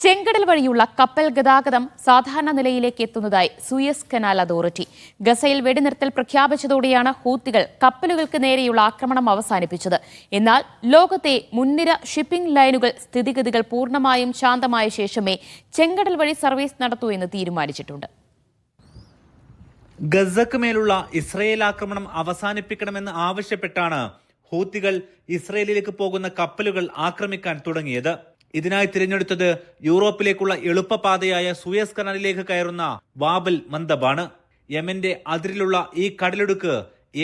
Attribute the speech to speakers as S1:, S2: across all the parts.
S1: ചെങ്കടൽ വഴിയുള്ള കപ്പൽ ഗതാഗതം സാധാരണ നിലയിലേക്ക് എത്തുന്നതായി സുയസ് കനാൽ അതോറിറ്റി. ഗസയിൽ വെടിനിർത്തൽ പ്രഖ്യാപിച്ചതോടെയാണ് ഹൂത്തികൾ കപ്പലുകൾക്ക് നേരെയുള്ള ആക്രമണം അവസാനിപ്പിച്ചത്. എന്നാൽ ലോകത്തെ മുൻനിര ഷിപ്പിംഗ് ലൈനുകൾ സ്ഥിതിഗതികൾ പൂർണമായും ശാന്തമായ ശേഷമേ ചെങ്കടൽ വഴി സർവീസ് നടത്തൂ എന്ന് തീരുമാനിച്ചിട്ടുണ്ട്.
S2: ഗസക്ക് മേലുള്ള ഇസ്രയേൽ ആക്രമണം അവസാനിപ്പിക്കണമെന്ന് ആവശ്യപ്പെട്ടാണ് ഹൂത്തികൾ ഇസ്രയേലിലേക്ക് പോകുന്ന കപ്പലുകൾ ആക്രമിക്കാൻ തുടങ്ങിയത്. ഇതിനായി തിരഞ്ഞെടുത്തത് യൂറോപ്പിലേക്കുള്ള എളുപ്പപാതയായ സുയസ് കനാലിലേക്ക് കയറുന്ന വാബൽ മന്ദബാണ്. യമന്റെ അതിരിലുള്ള ഈ കടലിടുക്ക്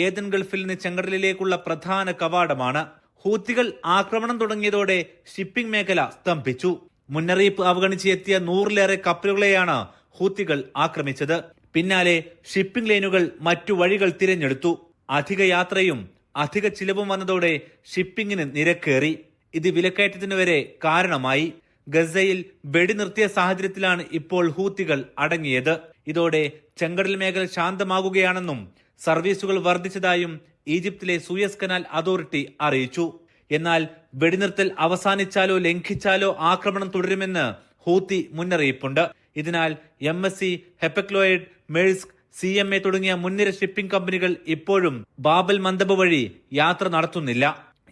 S2: ഏതൻ ഗൾഫിൽ നിന്ന് ചെങ്കടലിലേക്കുള്ള പ്രധാന കവാടമാണ്. ഹൂത്തികൾ ആക്രമണം തുടങ്ങിയതോടെ ഷിപ്പിംഗ് മേഖല സ്തംഭിച്ചു. മുന്നറിയിപ്പ് അവഗണിച്ച് എത്തിയ നൂറിലേറെ കപ്പലുകളെയാണ് ഹൂത്തികൾ ആക്രമിച്ചത്. പിന്നാലെ ഷിപ്പിംഗ് ലൈനുകൾ മറ്റു വഴികൾ തിരഞ്ഞെടുത്തു. അധിക യാത്രയും അധിക ചിലവും വന്നതോടെ ഷിപ്പിംഗിന് നിരക്കേറി. ഇത് വിലക്കയറ്റത്തിന് വരെ കാരണമായി. ഗസയിൽ വെടിനിർത്തിയ സാഹചര്യത്തിലാണ് ഇപ്പോൾ ഹൂത്തികൾ അടങ്ങിയത്. ഇതോടെ ചെങ്കടൽ മേഖല ശാന്തമാകുകയാണെന്നും സർവീസുകൾ വർദ്ധിച്ചതായും ഈജിപ്തിലെ സൂയസ് കനാൽ അതോറിറ്റി അറിയിച്ചു. എന്നാൽ വെടിനിർത്തൽ അവസാനിച്ചാലോ ലംഘിച്ചാലോ ആക്രമണം തുടരുമെന്ന് ഹൂത്തി മുന്നറിയിപ്പുണ്ട്. ഇതിനാൽ M S C Hapag Lloyd Maersk C M A തുടങ്ങിയ മുൻനിര ഷിപ്പിംഗ് കമ്പനികൾ ഇപ്പോഴും ബാബൽ മന്ദബ് വഴി യാത്ര നടത്തുന്നില്ല.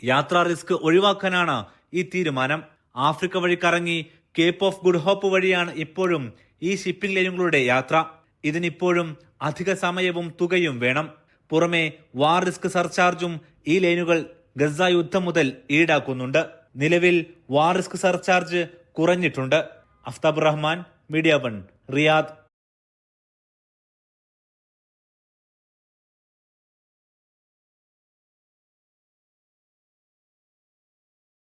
S2: യാത്രാ റിസ്ക് ഒഴിവാക്കാനാണ് ഈ തീരുമാനം. ആഫ്രിക്ക വഴി കറങ്ങി കേപ്പ് ഓഫ് ഗുഡ് ഹോപ്പ് വഴിയാണ് ഇപ്പോഴും ഈ ഷിപ്പിംഗ് ലൈനുകളുടെ യാത്ര. ഇതിനിപ്പോഴും അധിക സമയവും തുകയും വേണം. പുറമെ വാർ റിസ്ക് സർചാർജും ഈ ലൈനുകൾ ഗസ യുദ്ധം മുതൽ ഈടാക്കുന്നുണ്ട്. നിലവിൽ വാർ റിസ്ക് സർചാർജ് കുറഞ്ഞിട്ടുണ്ട്. Aftab Rahman media one Riyadh.